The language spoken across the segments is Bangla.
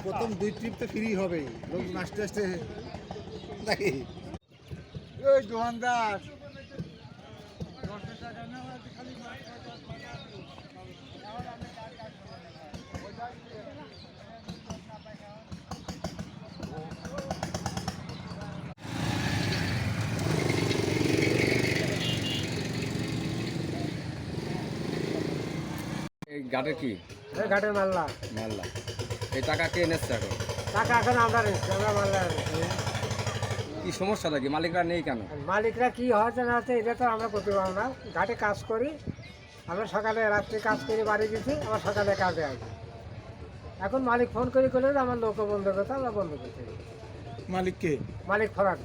প্রথম দুই ট্রিপ তো ফ্রি হবে লোক আসতে আসতে নাকি? ওই দোকানদার এই গাড়ি কি? ঘাটের মাল্লা মাল্লা এই টাকা কে এনেছে এখন? টাকা এখন আমরা নিচ্ছি আমরা কি সমস্যাটা কি? মালিকরা নেই কেন? মালিকরা কি হচ্ছে না হচ্ছে এটা তো আমরা করতে পারব না। ঘাটে কাজ করি আমরা সকালে রাত্রে কাজ করে বাড়ি গেছি আবার সকালে কাজে আসি। এখন মালিক ফোন করে করলে আমার লোক বন্ধ করতে আমরা বন্ধ করতে মালিককে মালিক ফরান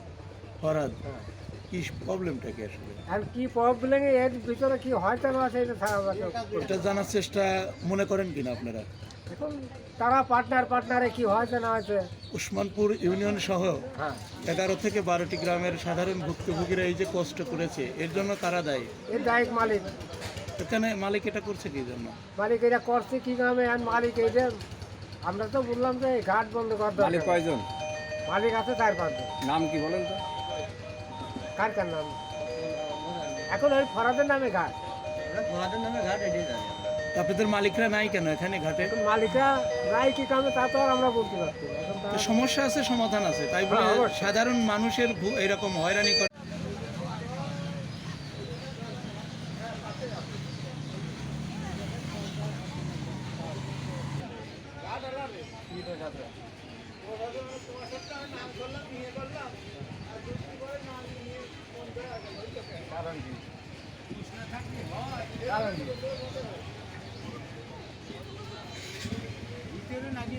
ফরাদ? হ্যাঁ। কি প্রবলেমটা কি আসলে? আর কি প্রবলেম এর ভিতরে কি হয়তো না আছে এটা ছাড়া আমরা এটা জানার চেষ্টা মনে করেন কিনা আপনারা? এখন তারা পার্টনার পার্টনারে কি হয়েছে না হয়েছে উসমানপুর ইউনিয়ন সহ হ্যাঁ। এগারো থেকে বারোটি গ্রামের সাধারণ ভুক্তভোগীরা এই যে কষ্ট করেছে এর জন্য কারা দায়ী? এর দায়িক মালিক। এখানে মালিক এটা করছে কি জন্য? মালিক এটা করছে কি কামে আর মালিক এই যে আমরা তো বললাম যে ঘাট বন্ধ কর মালিক কয়জন? মালিক আছে চার পাঁচজন নাম কি বলেন তো? কার কার নাম? এখন ওই ফরাদের নামে ঘাট। আপনাদের মালিকরা নাই কেন এখানে ঘাটে? মালিকরা রায় কি কামে তা তো আর আমরা বলতে পারছি তো সমস্যা আছে সমাধান আছে। তাই বলে হ্যাঁ, সাধারণ মানুষের এরকম হয়রানি করে